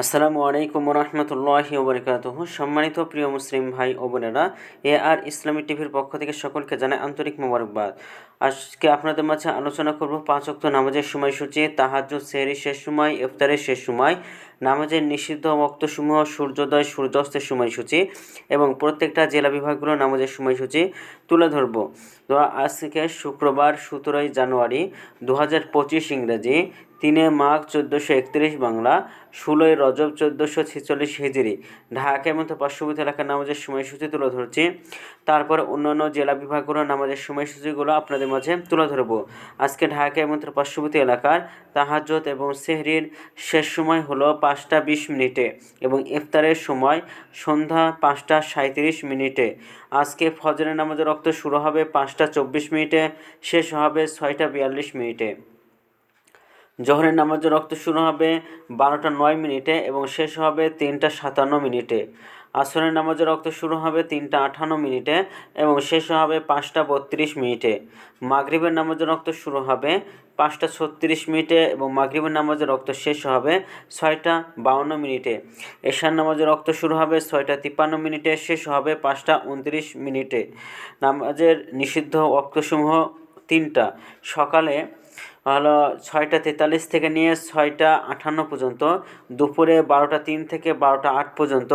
আসসালামু আলাইকুম রহমতুল্লাহি ওবরকাত সম্মানিত প্রিয় মুসলিম ভাই ও বোনেরা, এ আর ইসলামী টিভির পক্ষ থেকে সকলকে জানাই আন্তরিক মোবারকবাদ। আজকে আপনাদের মাঝে আলোচনা করব পাঁচ অক্ত নামাজের সময়সূচি তাহাজ সেহরি শেষ সময়, ইফতারের শেষ সময় নামাজের নিষিদ্ধ বক্তসমূহ সূর্যোদয়, সূর্যাস্তের সময়সূচি এবং প্রত্যেকটা জেলা বিভাগগুলো নামাজের সময়সূচি তুলে ধরব। তো আজকে শুক্রবার সতেরোই জানুয়ারি দু হাজার পঁচিশ ইংরেজি, তিনে মাঘ চোদ্দোশো একত্রিশ বাংলা, ষোলোই রজব চোদ্দোশো ছেচল্লিশ হিজড়ি ঢাকা এবং পার্শ্ববর্তী এলাকার নামাজের সময়সূচি তুলে ধরছি। তারপর অন্যান্য জেলা বিভাগগুলোর নামাজের সময়সূচিগুলো আপনাদের মাঝে তুলে ধরবো। আজকে ঢাকা এবং পার্শ্ববর্তী এলাকার তাহাজত এবং সেহরির শেষ সময় হলো পাঁচটা বিশ মিনিটে এবং ইফতারের সময় সন্ধ্যা পাঁচটা সাঁত্রিশ মিনিটে। আজকে ফজরের নামাজের রক্ত শুরু হবে পাঁচটা চব্বিশ মিনিটে, শেষ হবে ছয়টা বিয়াল্লিশ মিনিটে। জহরের নামাজের রক্ত শুরু হবে বারোটা নয় মিনিটে এবং শেষ হবে তিনটা সাতান্ন মিনিটে। আসরের নামাজের রক্ত শুরু হবে তিনটা আঠান্ন মিনিটে এবং শেষ হবে পাঁচটা বত্রিশ মিনিটে। মাগরিবের নামাজের রক্ত শুরু হবে পাঁচটা ছত্রিশ মিনিটে এবং মাগরিবের নামাজের রক্ত শেষ হবে ছয়টা বাউন্ন মিনিটে। এশার নামাজের রক্ত শুরু হবে ছয়টা তিপ্পান্ন মিনিটে, শেষ হবে পাঁচটা উনত্রিশ মিনিটে। নামাজের নিষিদ্ধ রক্তসমূহ তিনটা। সকালে হলো ছয়টা তেতাল্লিশ থেকে নিয়ে ছয়টা আটান্ন পর্যন্ত, দুপুরে বারোটা তিন থেকে বারোটা আট পর্যন্ত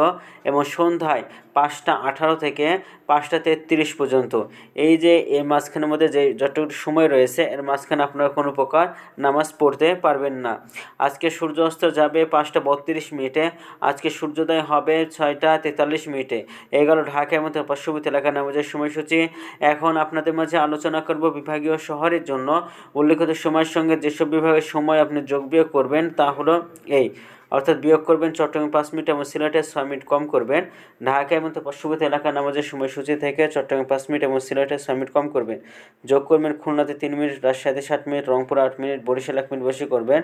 এবং সন্ধ্যায় পাঁচটা আঠারো থেকে পাঁচটা তেত্রিশ পর্যন্ত। এই যে এই মাঝখানের মধ্যে যে যতটুকু সময় রয়েছে, এর মাঝখানে আপনারা কোনো প্রকার নামাজ পড়তে পারবেন না। আজকে সূর্যাস্ত যাবে পাঁচটা বত্রিশ মিনিটে, আজকে সূর্যোদয় হবে ছয়টা তেতাল্লিশ মিনিটে। এগারো ঢাকার মধ্যে পার্শ্ববর্তী এলাকার নামাজের সময়সূচি। এখন আপনাদের মাঝে আলোচনা করব বিভাগীয় শহরের জন্য। উল্লেখিত সময়ের সঙ্গে যেসব বিভাগের সময় আপনি যোগ বিয়োগ করবেন তা হলো এই। অর্থাৎ বিয়োগ করবেন চট্টগ্রামে পাঁচ মিনিট এবং সিলেটে ছয় মিনিট কম করবেন। ঢাকা এবং পার্শ্ববর্তী এলাকার নামাজের সময়সূচি থেকে চট্টগ্রামে পাঁচ মিনিট এবং সিলেটে ছয় মিনিট কম করবেন। যোগ করবেন খুলনাতে তিন মিনিট, রাজশাহীতে সাত মিনিট, রংপুর আট মিনিট, বরিশাল এক মিনিট বেশি করবেন।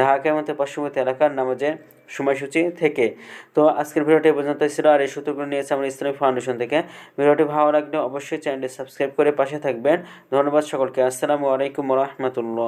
ঢাকা এবং পার্শ্ববর্তী এলাকার নামাজের সময়সূচি থেকে। তো আজকের ভিডিওটি পর্যন্ত ছিল। আর এই সূত্রগুলো নিয়েছে আমরা ইসলামিক ফাউন্ডেশন থেকে। ভিডিওটি ভালো লাগলে অবশ্যই চ্যানেলটি সাবস্ক্রাইব করে পাশে থাকবেন। ধন্যবাদ সকলকে। আসসালামু আলাইকুম রহমতুল্লাহ।